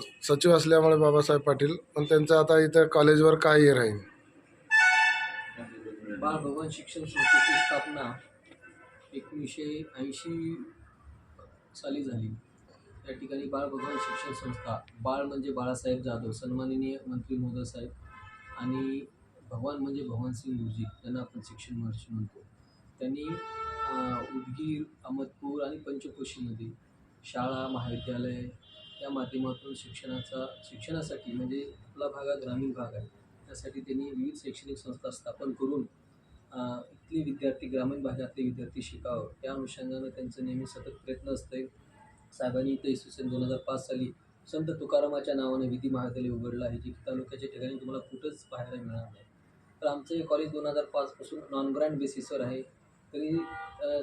सचिव असल्यामुळे बाबासाहेब पाटील पण त्यांचं आता इथं कॉलेजवर काय हे राहील. बाळ शिक्षण संस्थेची स्थापना एकोणीसशे ऐंशी साली झाली. या ठिकाणी बाळ भगवान शिक्षण संस्था बाळ म्हणजे बाळासाहेब जाधव सन्माननीय मंत्री मोदय साहेब आणि भगवान म्हणजे भगवानसिंग गुरुजी ज्यांना आपण शिक्षण महर्षी म्हणतो. त्यांनी उदगीर अहमदपूर आणि पंचकोशीमध्ये शाळा महाविद्यालय त्या माध्यमातून शिक्षणाचा शिक्षणासाठी म्हणजे आपला भाग हा ग्रामीण भाग आहे. त्यासाठी त्यांनी विविध शैक्षणिक संस्था स्थापन करून इथले विद्यार्थी ग्रामीण भागातले विद्यार्थी शिकावं. त्या अनुषंगानं त्यांचं नेहमी सतत प्रयत्न असते साहेबांनी इथं इसवी सन दोन हजार पाच साली संत तुकारामाच्या नावाने विधी महाविद्यालय उघडलं आहे जे की तालुक्याच्या ठिकाणी तुम्हाला कुठंच पाहायला मिळणार नाही. तर आमचं हे कॉलेज दोन हजार पाचपासून नॉन ग्रँड बेसिसवर आहे. तरी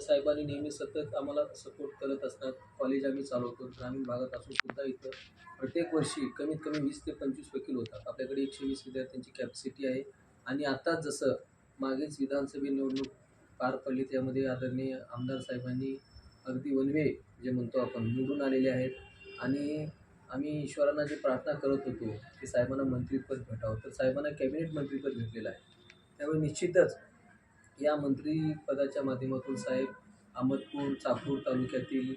साहेबांनी नेहमी सतत आम्हाला सपोर्ट करत असतात. कॉलेज आम्ही चालवतो. ग्रामीण भागात असून सुद्धा इथं. प्रत्येक वर्षी कमीत कमी वीस ते पंचवीस वकील होतात. आपल्याकडे एकशे वीस विद्यार्थ्यांची कॅपॅसिटी आहे. आणि आत्ताच जसं मागेच विधानसभा निवडणूक पार पडली त्यामध्ये आदरणीय आमदार साहेबांनी अगदी वनवे जे म्हणतो आपण निवडून आलेले आहेत. आणि आम्ही ईश्वरांना जे प्रार्थना करत होतो की साहेबांना मंत्रीपद भेटावं. तर साहेबांना कॅबिनेट मंत्रीपद भेटलेलं आहे. त्यामुळे निश्चितच या मंत्रीपदाच्या माध्यमातून साहेब अहमदपूर चाकूर तालुक्यातील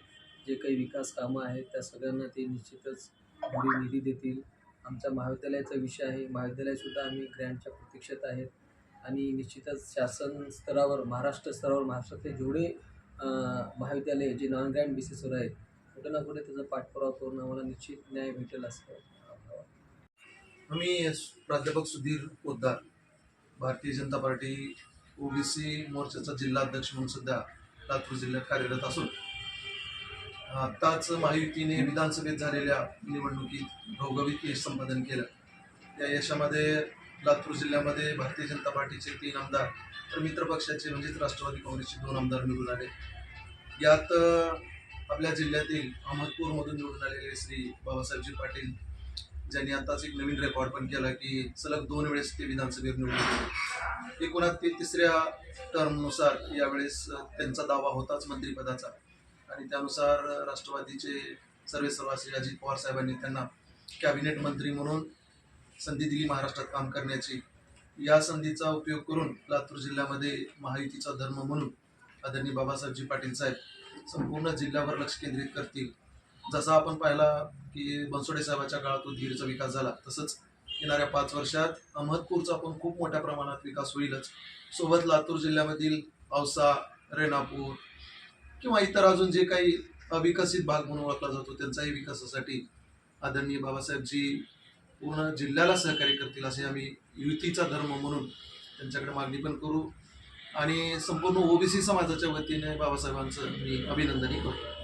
जे काही विकास कामं आहेत त्या सगळ्यांना ते निश्चितच भरीव निधी देतील. आमच्या महाविद्यालयाचा विषय आहे. महाविद्यालयसुद्धा आम्ही ग्रँटच्या प्रतीक्षेत आहेत. आणि निश्चितच शासन स्तरावर महाराष्ट्र स्तरावर महाराष्ट्रातले जेवढे महाविद्यालय जे नॉन ग्रँड बेसिसवर आहेत कुठे ना कुठे त्याचा पाठपुरावा करून आम्हाला निश्चित न्याय भेटेल असं आम्ही प्राध्यापक सुधीर पोद्दार भारतीय जनता पार्टी ओबीसी मोर्चाचा जिल्हा अध्यक्ष म्हणून सध्या लातूर जिल्ह्यात कार्यरत असून आत्ताच महायुतीने विधानसभेत झालेल्या निवडणुकीत घवघवीत यश संपादन केलं. या यशामध्ये लातूर जिल्ह्यामध्ये भारतीय जनता पार्टीचे तीन आमदार तर मित्र पक्षाचे म्हणजेच राष्ट्रवादी काँग्रेसचे दोन आमदार निवडून आले. यात आपल्या जिल्ह्यातील अहमदपूरमधून निवडून आलेले श्री बाबासाहेबजी पाटील ज्यांनी आताच एक नवीन रेकॉर्ड पण केला की सलग दोन वेळेस ते विधानसभेत निवडून आले. एकूणात ते तिसऱ्या टर्मनुसार यावेळेस त्यांचा दावा होताच मंत्रिपदाचा. आणि त्यानुसार राष्ट्रवादीचे सर्व सर्वा श्री अजित पवार साहेबांनी त्यांना कॅबिनेट मंत्री म्हणून संधी दिली महाराष्ट्रात काम करण्याची. या संधीचा उपयोग करून लातूर जिल्ह्यामध्ये महायुतीचा धर्म म्हणून आदरणीय बाबासाहेबजी पाटील साहेब संपूर्ण जिल्ह्यावर लक्ष केंद्रित करतील. जसा आपण पाहिला की बनसोडे साहेबाच्या काळात उदगीरचा विकास झाला तसंच येणाऱ्या पाच वर्षात अहमदपूरचा पण खूप मोठ्या प्रमाणात विकास होईलच. सोबत लातूर जिल्ह्यामधील औसा रेणापूर किंवा इतर अजून जे काही अविकसित भाग म्हणून ओळखला जातो त्यांचाही विकासासाठी आदरणीय बाबासाहेबजी पूर्ण जिल्ह्याला सहकार्य करतील असे आम्ही युतीचा धर्म म्हणून त्यांच्याकडे मागणी पण करू आणि संपूर्ण ओबीसी समाजाच्या वतीने बाबासाहेबांचं मी अभिनंदनही करतो.